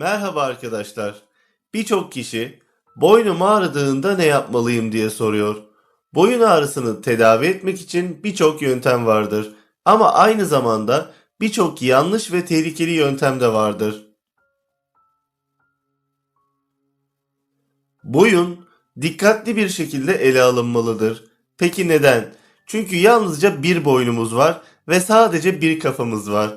Merhaba arkadaşlar. Birçok kişi boynum ağrıdığında ne yapmalıyım diye soruyor. Boyun ağrısını tedavi etmek için birçok yöntem vardır. Ama aynı zamanda birçok yanlış ve tehlikeli yöntem de vardır. Boyun dikkatli bir şekilde ele alınmalıdır. Peki neden? Çünkü yalnızca bir boynumuz var ve sadece bir kafamız var.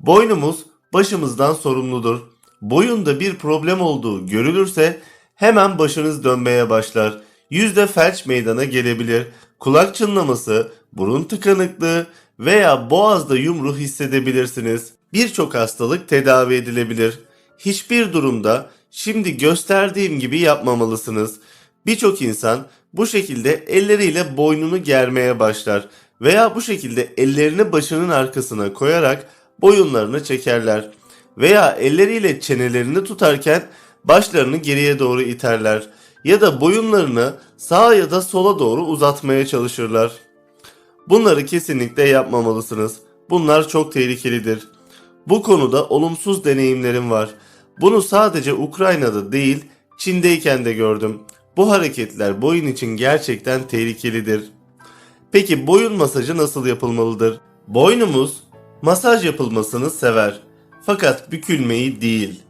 Boynumuz başımızdan sorumludur. Boyunda bir problem olduğu görülürse hemen başınız dönmeye başlar. Yüzde felç meydana gelebilir. Kulak çınlaması, burun tıkanıklığı veya boğazda yumru hissedebilirsiniz. Birçok hastalık tedavi edilebilir. Hiçbir durumda şimdi gösterdiğim gibi yapmamalısınız. Birçok insan bu şekilde elleriyle boynunu germeye başlar veya bu şekilde ellerini başının arkasına koyarak boyunlarını çekerler veya elleriyle çenelerini tutarken başlarını geriye doğru iterler ya da boyunlarını sağa ya da sola doğru uzatmaya çalışırlar. Bunları kesinlikle yapmamalısınız. Bunlar çok tehlikelidir. Bu konuda olumsuz deneyimlerim var. Bunu sadece Ukrayna'da değil, Çin'deyken de gördüm. Bu hareketler boyun için gerçekten tehlikelidir. Peki boyun masajı nasıl yapılmalıdır? Boynumuz masaj yapılmasını sever. Fakat bükülmeyi değil.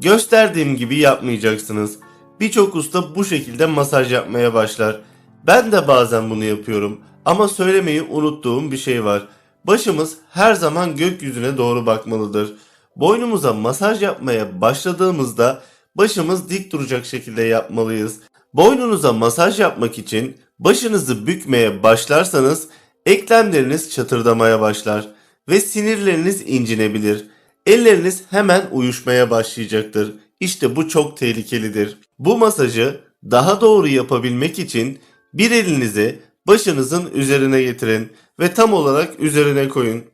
Gösterdiğim gibi yapmayacaksınız. Birçok usta bu şekilde masaj yapmaya başlar. Ben de bazen bunu yapıyorum ama söylemeyi unuttuğum bir şey var. Başımız her zaman gökyüzüne doğru bakmalıdır. Boynumuza masaj yapmaya başladığımızda başımız dik duracak şekilde yapmalıyız. Boynunuza masaj yapmak için başınızı bükmeye başlarsanız eklemleriniz çatırdamaya başlar ve sinirleriniz incinebilir. Elleriniz hemen uyuşmaya başlayacaktır. İşte bu çok tehlikelidir. Bu masajı daha doğru yapabilmek için bir elinizi başınızın üzerine getirin ve tam olarak üzerine koyun.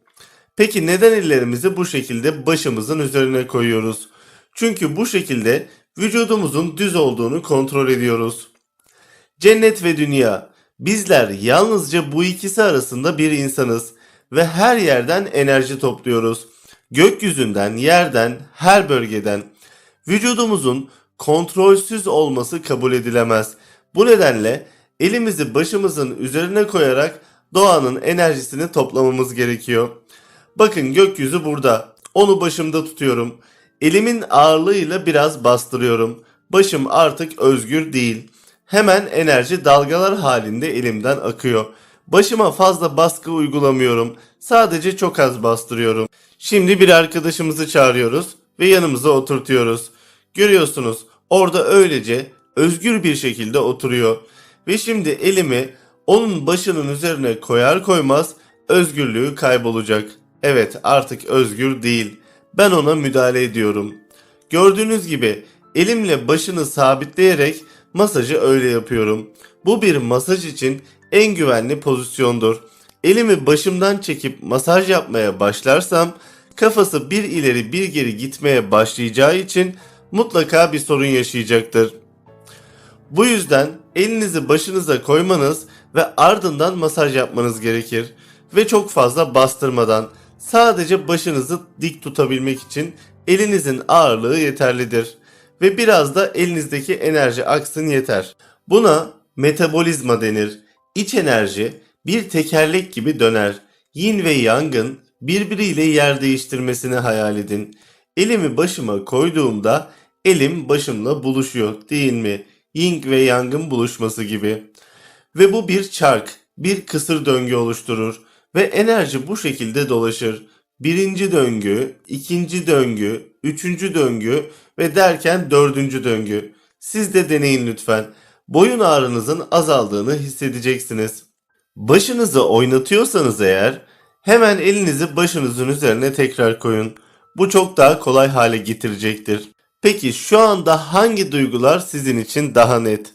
Peki neden ellerimizi bu şekilde başımızın üzerine koyuyoruz? Çünkü bu şekilde vücudumuzun düz olduğunu kontrol ediyoruz. Cennet ve dünya. Bizler yalnızca bu ikisi arasında bir insanız ve her yerden enerji topluyoruz. Gökyüzünden, yerden, her bölgeden. Vücudumuzun kontrolsüz olması kabul edilemez. Bu nedenle elimizi başımızın üzerine koyarak doğanın enerjisini toplamamız gerekiyor. Bakın gökyüzü burada. Onu başımda tutuyorum. Elimin ağırlığıyla biraz bastırıyorum. Başım artık özgür değil. Hemen enerji dalgalar halinde elimden akıyor. Başıma fazla baskı uygulamıyorum. Sadece çok az bastırıyorum. Şimdi bir arkadaşımızı çağırıyoruz ve yanımıza oturtuyoruz. Görüyorsunuz orada öylece özgür bir şekilde oturuyor. Ve şimdi elimi onun başının üzerine koyar koymaz özgürlüğü kaybolacak. Evet artık özgür değil. Ben ona müdahale ediyorum. Gördüğünüz gibi elimle başını sabitleyerek masajı öyle yapıyorum. Bu bir masaj için en güvenli pozisyondur. Elimi başımdan çekip masaj yapmaya başlarsam kafası bir ileri bir geri gitmeye başlayacağı için mutlaka bir sorun yaşayacaktır. Bu yüzden elinizi başınıza koymanız ve ardından masaj yapmanız gerekir ve çok fazla bastırmadan sadece başınızı dik tutabilmek için elinizin ağırlığı yeterlidir ve biraz da elinizdeki enerji aksın yeter. Buna metabolizma denir. İç enerji bir tekerlek gibi döner. Yin ve yangın birbiriyle yer değiştirmesini hayal edin. Elimi başıma koyduğumda elim başımla buluşuyor değil mi? Yin ve yangın buluşması gibi. Ve bu bir çark, bir kısır döngü oluşturur ve enerji bu şekilde dolaşır. Birinci döngü, ikinci döngü, üçüncü döngü ve derken dördüncü döngü. Siz de deneyin lütfen. Boyun ağrınızın azaldığını hissedeceksiniz. Başınızı oynatıyorsanız eğer hemen elinizi başınızın üzerine tekrar koyun. Bu çok daha kolay hale getirecektir. Peki şu anda hangi duygular sizin için daha net?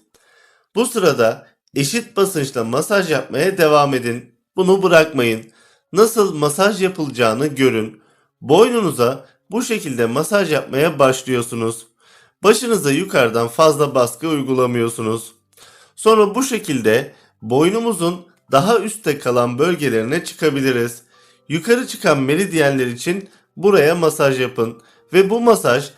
Bu sırada eşit basınçla masaj yapmaya devam edin. Bunu bırakmayın. Nasıl masaj yapılacağını görün. Boynunuza bu şekilde masaj yapmaya başlıyorsunuz. Başınıza yukarıdan fazla baskı uygulamıyorsunuz. Sonra bu şekilde boynumuzun daha üstte kalan bölgelerine çıkabiliriz. Yukarı çıkan meridyenler için buraya masaj yapın ve bu masaj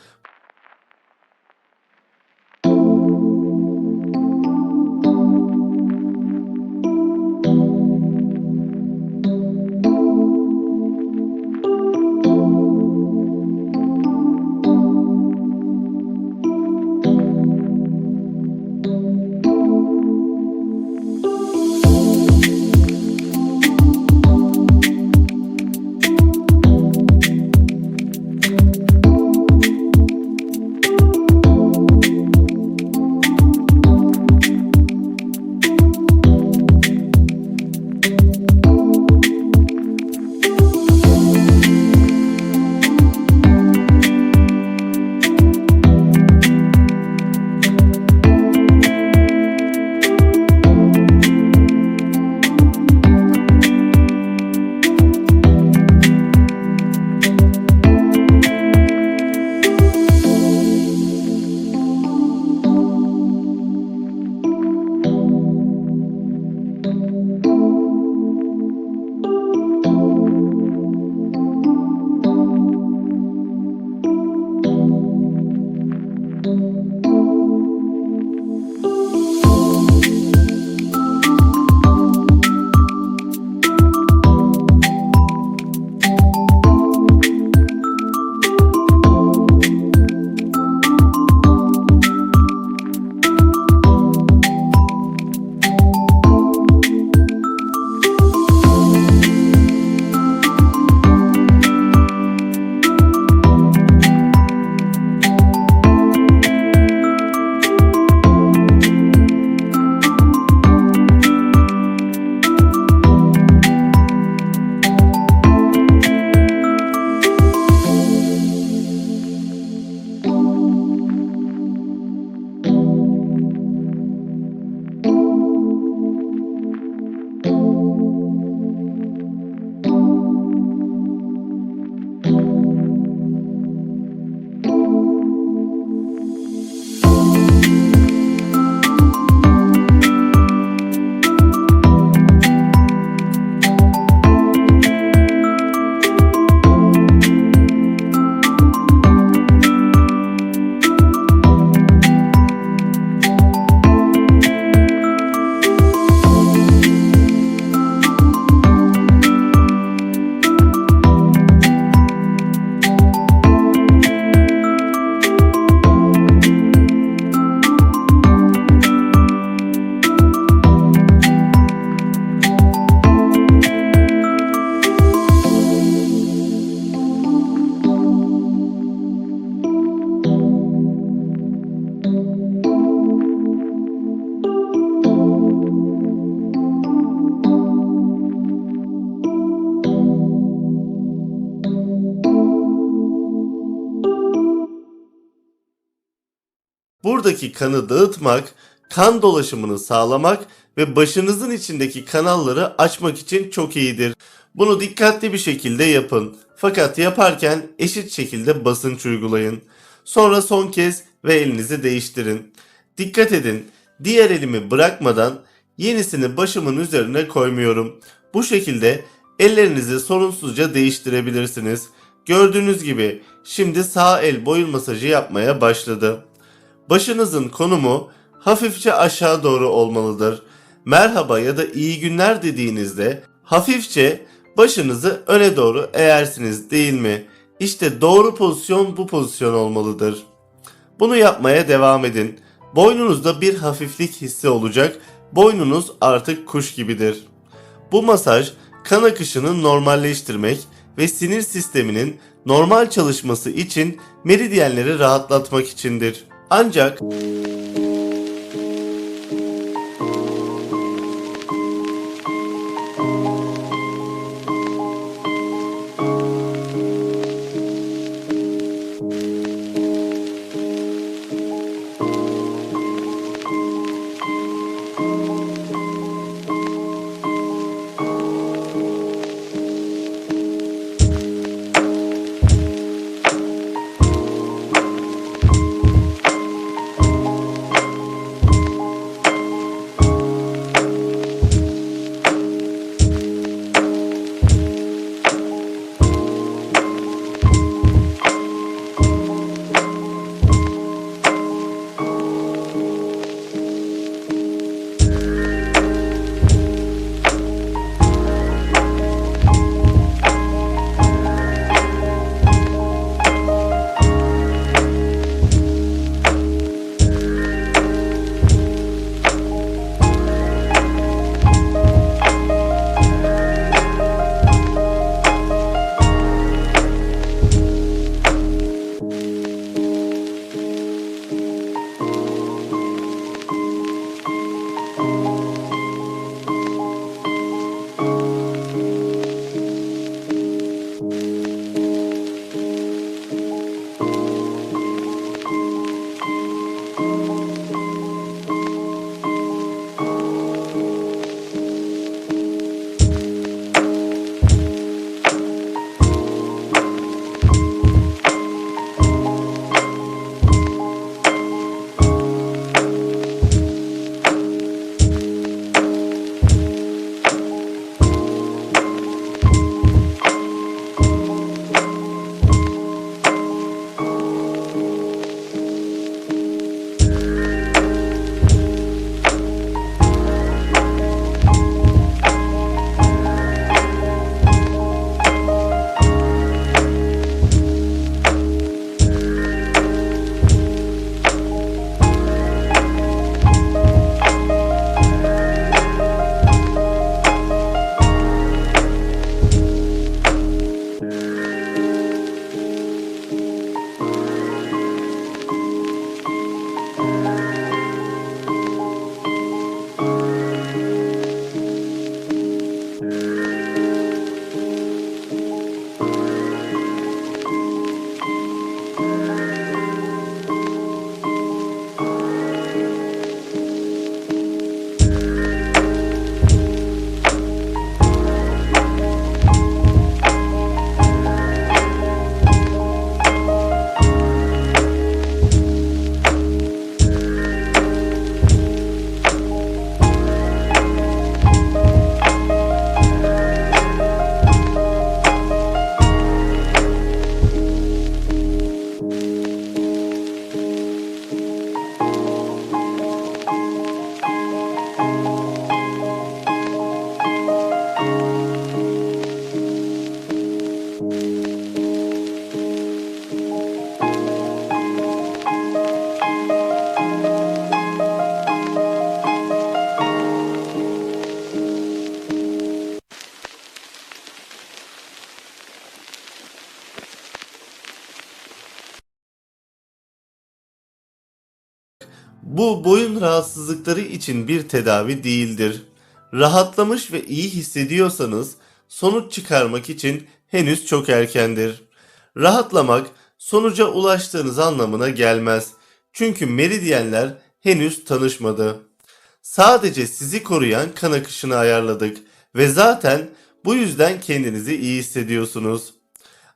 Buradaki kanı dağıtmak, kan dolaşımını sağlamak ve başınızın içindeki kanalları açmak için çok iyidir. Bunu dikkatli bir şekilde yapın. Fakat yaparken eşit şekilde basınç uygulayın. Sonra son kez ve elinizi değiştirin. Dikkat edin, diğer elimi bırakmadan yenisini başımın üzerine koymuyorum. Bu şekilde ellerinizi sorunsuzca değiştirebilirsiniz. Gördüğünüz gibi şimdi sağ el boyun masajı yapmaya başladı. Başınızın konumu hafifçe aşağı doğru olmalıdır. Merhaba ya da iyi günler dediğinizde hafifçe başınızı öne doğru eğersiniz değil mi? İşte doğru pozisyon bu pozisyon olmalıdır. Bunu yapmaya devam edin. Boynunuzda bir hafiflik hissi olacak. Boynunuz artık kuş gibidir. Bu masaj kan akışını normalleştirmek ve sinir sisteminin normal çalışması için meridyenleri rahatlatmak içindir. Ancak rahatsızlıkları için bir tedavi değildir. Rahatlamış ve iyi hissediyorsanız sonuç çıkarmak için henüz çok erkendir. Rahatlamak sonuca ulaştığınız anlamına gelmez. Çünkü meridyenler henüz tanışmadı. Sadece sizi koruyan kan akışını ayarladık ve zaten bu yüzden kendinizi iyi hissediyorsunuz.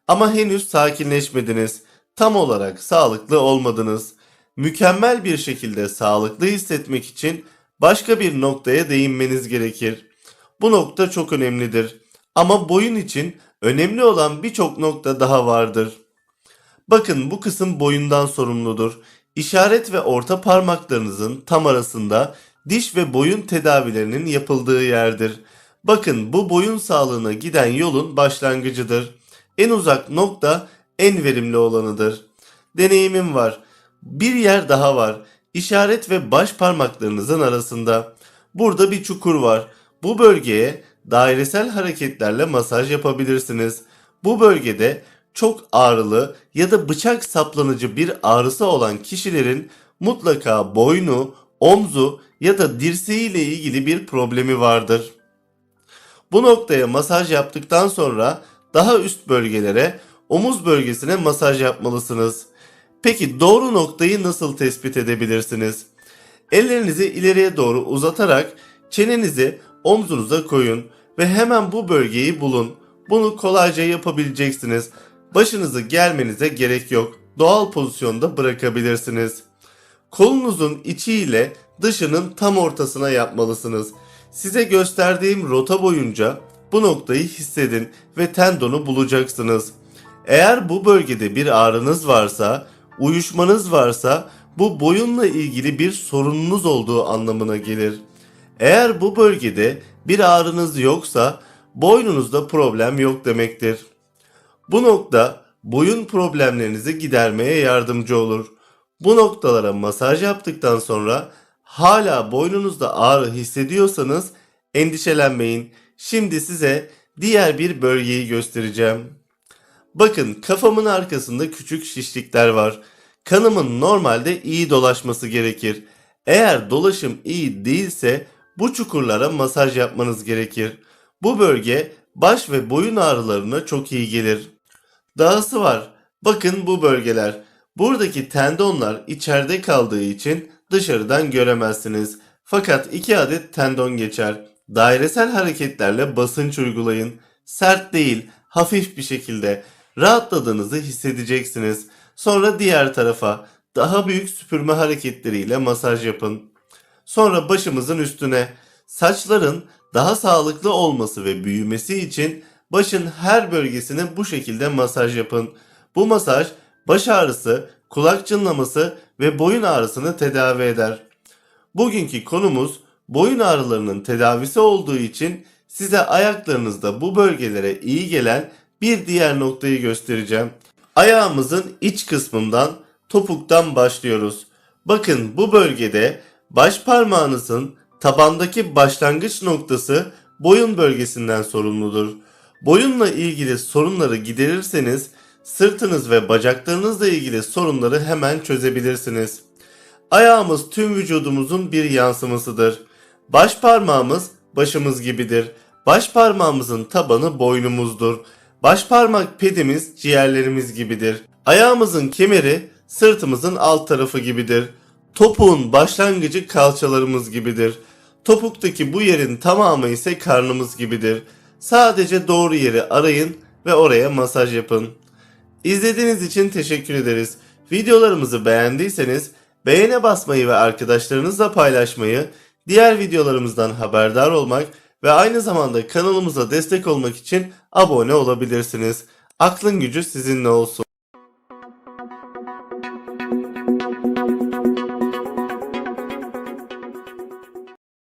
Ama henüz sakinleşmediniz. Tam olarak sağlıklı olmadınız. Mükemmel bir şekilde sağlıklı hissetmek için başka bir noktaya değinmeniz gerekir. Bu nokta çok önemlidir. Ama boyun için önemli olan birçok nokta daha vardır. Bakın bu kısım boyundan sorumludur. İşaret ve orta parmaklarınızın tam arasında diş ve boyun tedavilerinin yapıldığı yerdir. Bakın bu boyun sağlığına giden yolun başlangıcıdır. En uzak nokta en verimli olanıdır. Deneyimim var. Bir yer daha var. İşaret ve baş parmaklarınızın arasında. Burada bir çukur var. Bu bölgeye dairesel hareketlerle masaj yapabilirsiniz. Bu bölgede çok ağrılı ya da bıçak saplanıcı bir ağrısı olan kişilerin mutlaka boynu, omzu ya da dirseği ile ilgili bir problemi vardır. Bu noktaya masaj yaptıktan sonra daha üst bölgelere, omuz bölgesine masaj yapmalısınız. Peki doğru noktayı nasıl tespit edebilirsiniz? Ellerinizi ileriye doğru uzatarak çenenizi omzunuza koyun ve hemen bu bölgeyi bulun. Bunu kolayca yapabileceksiniz. Başınızı germenize gerek yok. Doğal pozisyonda bırakabilirsiniz. Kolunuzun içi ile dışının tam ortasına yapmalısınız. Size gösterdiğim rota boyunca bu noktayı hissedin ve tendonu bulacaksınız. Eğer bu bölgede bir ağrınız varsa, uyuşmanız varsa bu boyunla ilgili bir sorununuz olduğu anlamına gelir. Eğer bu bölgede bir ağrınız yoksa boynunuzda problem yok demektir. Bu nokta boyun problemlerinizi gidermeye yardımcı olur. Bu noktalara masaj yaptıktan sonra hala boynunuzda ağrı hissediyorsanız endişelenmeyin. Şimdi size diğer bir bölgeyi göstereceğim. Bakın kafamın arkasında küçük şişlikler var. Kanımın normalde iyi dolaşması gerekir. Eğer dolaşım iyi değilse bu çukurlara masaj yapmanız gerekir. Bu bölge baş ve boyun ağrılarına çok iyi gelir. Dahası var. Bakın bu bölgeler. Buradaki tendonlar içeride kaldığı için dışarıdan göremezsiniz. Fakat iki adet tendon geçer. Dairesel hareketlerle basınç uygulayın. Sert değil, hafif bir şekilde. Rahatladığınızı hissedeceksiniz. Sonra diğer tarafa daha büyük süpürme hareketleriyle masaj yapın. Sonra başımızın üstüne saçların daha sağlıklı olması ve büyümesi için başın her bölgesine bu şekilde masaj yapın. Bu masaj baş ağrısı, kulak çınlaması ve boyun ağrısını tedavi eder. Bugünkü konumuz boyun ağrılarının tedavisi olduğu için size ayaklarınızda bu bölgelere iyi gelen bir diğer noktayı göstereceğim. Ayağımızın iç kısmından topuktan başlıyoruz. Bakın bu bölgede baş parmağınızın tabandaki başlangıç noktası boyun bölgesinden sorumludur. Boyunla ilgili sorunları giderirseniz sırtınız ve bacaklarınızla ilgili sorunları hemen çözebilirsiniz. Ayağımız tüm vücudumuzun bir yansımasıdır. Baş parmağımız başımız gibidir. Baş parmağımızın tabanı boynumuzdur. Baş parmak pedimiz ciğerlerimiz gibidir. Ayağımızın kemeri sırtımızın alt tarafı gibidir. Topuğun başlangıcı kalçalarımız gibidir. Topuktaki bu yerin tamamı ise karnımız gibidir. Sadece doğru yeri arayın ve oraya masaj yapın. İzlediğiniz için teşekkür ederiz. Videolarımızı beğendiyseniz beğene basmayı ve arkadaşlarınızla paylaşmayı, diğer videolarımızdan haberdar olmak ve aynı zamanda kanalımıza destek olmak için abone olabilirsiniz. Aklın gücü sizinle olsun.